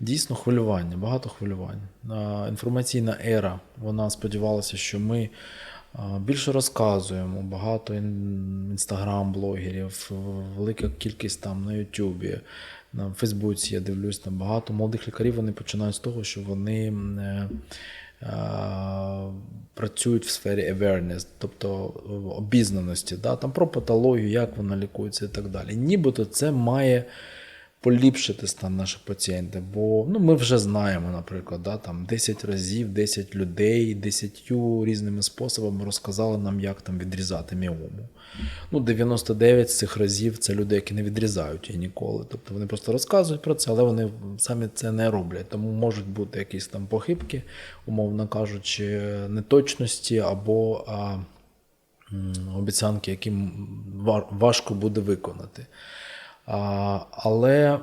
Дійсно хвилювання, багато хвилювань. Інформаційна ера. Вона сподівалася, що ми більше розказуємо. Багато інстаграм-блогерів, велика кількість там на Ютубі, на Фейсбуці я дивлюсь, там багато молодих лікарів вони починають з того, що вони е, працюють в сфері awareness, тобто е, обізнаності, да, там про патологію, як вона лікується і так далі. Нібито це має поліпшити стан наших пацієнтів. Бо ну, ми вже знаємо, наприклад, да, там 10 разів 10 людей 10 різними способами розказали нам, як там відрізати міому. Ну, 99 з цих разів це люди, які не відрізають її ніколи. Тобто вони просто розказують про це, але вони самі це не роблять. Тому можуть бути якісь там похибки, умовно кажучи, неточності або а, обіцянки, які важко буде виконати. Але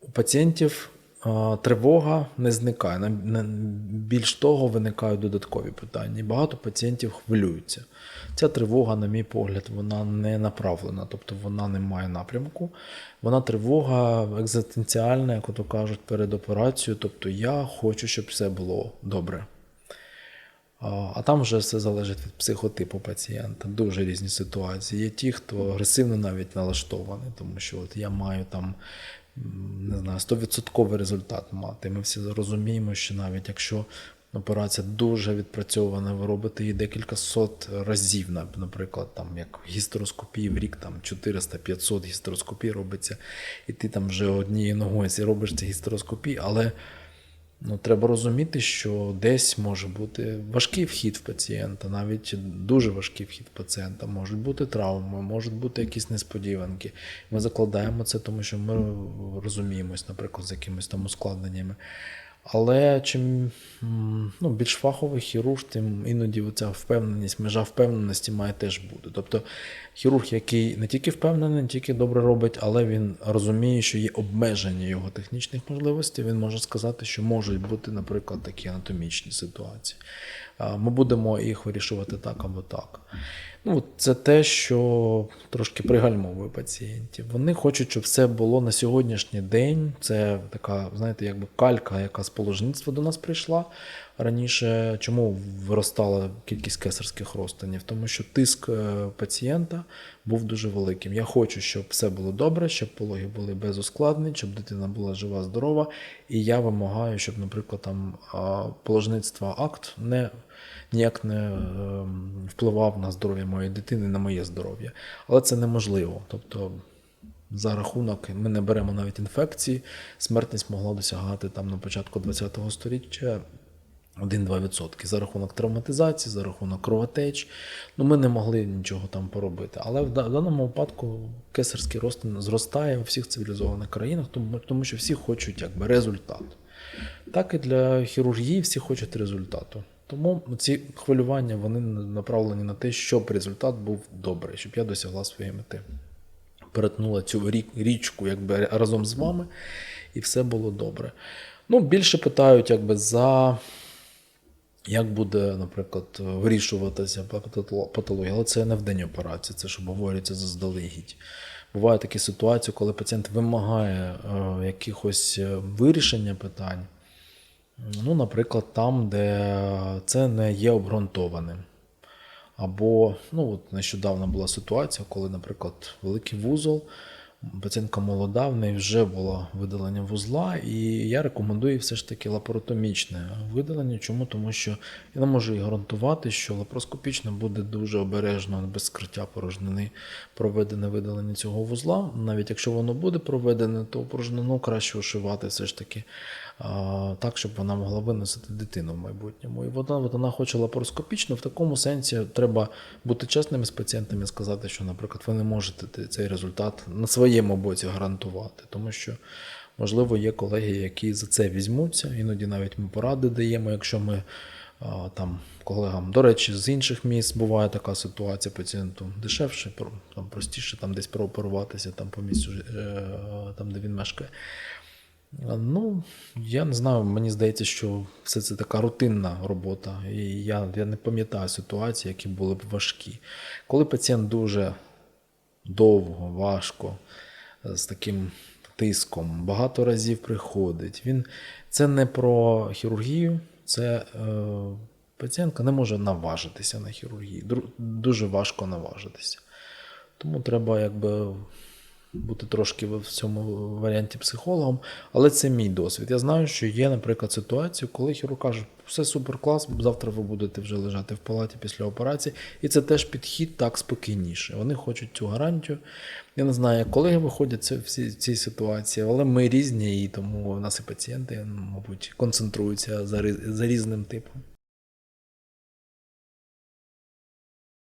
у пацієнтів тривога не зникає. Більш того, виникають додаткові питання. Багато пацієнтів хвилюються. Ця тривога, на мій погляд, вона не направлена, тобто вона не має напрямку. Вона тривога екзистенціальна, як ото кажуть, перед операцією. Тобто я хочу, щоб все було добре. А там вже все залежить від психотипу пацієнта. Дуже різні ситуації. Є ті, хто агресивно навіть налаштований, тому що от я маю там не знаю, 100% результат мати. Ми всі розуміємо, що навіть якщо операція дуже відпрацьована, ви робите її декілька сот разів, наприклад, там як гістероскопії в рік там 400-500 гістероскопій робиться, і ти там вже однією ногою робиш ці гістероскопії, але. Ну, треба розуміти, що десь може бути важкий вхід в пацієнта, навіть дуже важкий вхід пацієнта, можуть бути травми, можуть бути якісь несподіванки. Ми закладаємо це, тому що ми розуміємось, наприклад, з якимись там ускладненнями. Але чим ну, більш фаховий хірург, тим іноді ця впевненість, межа впевненості має теж бути. Тобто хірург, який не тільки впевнений, не тільки добре робить, але він розуміє, що є обмеження його технічних можливостей, він може сказати, що можуть бути, наприклад, такі анатомічні ситуації. Ми будемо їх вирішувати так або так. Ну, це те, що трошки пригальмовує пацієнтів. Вони хочуть, щоб все було на сьогоднішній день. Це така, знаєте, якби калька, яка з положництва до нас прийшла раніше. Чому виростала кількість кесарських розтинів? Тому що тиск е, пацієнта був дуже великим. Я хочу, щоб все було добре, щоб пологи були без ускладнень, щоб дитина була жива, здорова. І я вимагаю, щоб, наприклад, там положництва акт не ніяк не ем, впливав на здоров'я моєї дитини, на моє здоров'я. Але це неможливо. Тобто, за рахунок ми не беремо навіть інфекції, смертність могла досягати там на початку ХХ століття 1-2%. За рахунок травматизації, за рахунок кровотеч. Ну, ми не могли нічого там поробити. Але в даному випадку кесарський розтин зростає у всіх цивілізованих країнах, тому, тому що всі хочуть якби, результат. Так і для хірургії всі хочуть результату. Тому ці хвилювання вони направлені на те, щоб результат був добрий, щоб я досягла своєї мети. Перетнула цю річку якби, разом з вами, і все було добре. Ну, більше питають, якби за як буде, наприклад, вирішуватися патологія, але це не в день операції, це ж обговорюється заздалегідь. Бувають такі ситуації, коли пацієнт вимагає е, якихось е, вирішення питань. Ну, наприклад, там, де це не є обґрунтованим. Або, ну, от нещодавно була ситуація, коли, наприклад, великий вузол, пацієнтка молода, в неї вже було видалення вузла, і я рекомендую все ж таки лапаротомічне видалення. Чому? Тому що я не можу і гарантувати, що лапароскопічне буде дуже обережно, без скриття порожнини проведене видалення цього вузла. Навіть якщо воно буде проведене, то порожнину краще ушивати все ж таки так, щоб вона могла виносити дитину в майбутньому. І вона, вона хоче лапароскопічно. В такому сенсі треба бути чесними з пацієнтами і сказати, що, наприклад, ви не можете цей результат на своєму боці гарантувати, тому що. Можливо, є колеги, які за це візьмуться. Іноді навіть ми поради даємо, якщо ми там колегам, до речі, з інших міст буває така ситуація, пацієнту дешевше, там простіше там десь прооперуватися там по місцю, е, там, де він мешкає. Ну, я не знаю, мені здається, що все це така рутинна робота. І я, я не пам'ятаю ситуації, які були б важкі. Коли пацієнт дуже довго, важко, з таким тиском, багато разів приходить. Він, це не про хірургію, це е, пацієнтка не може наважитися на хірургію. Дуже важко наважитися. Тому треба якби бути трошки в цьому варіанті психологом, але це мій досвід. Я знаю, що є, наприклад, ситуація, коли хірург каже, все супер клас, завтра ви будете вже лежати в палаті після операції. І це теж підхід так спокійніше. Вони хочуть цю гарантію. Я не знаю, як колеги виходять в ці- цій ситуації, але ми різні, і тому в нас і пацієнти, мабуть, концентруються за різним типом.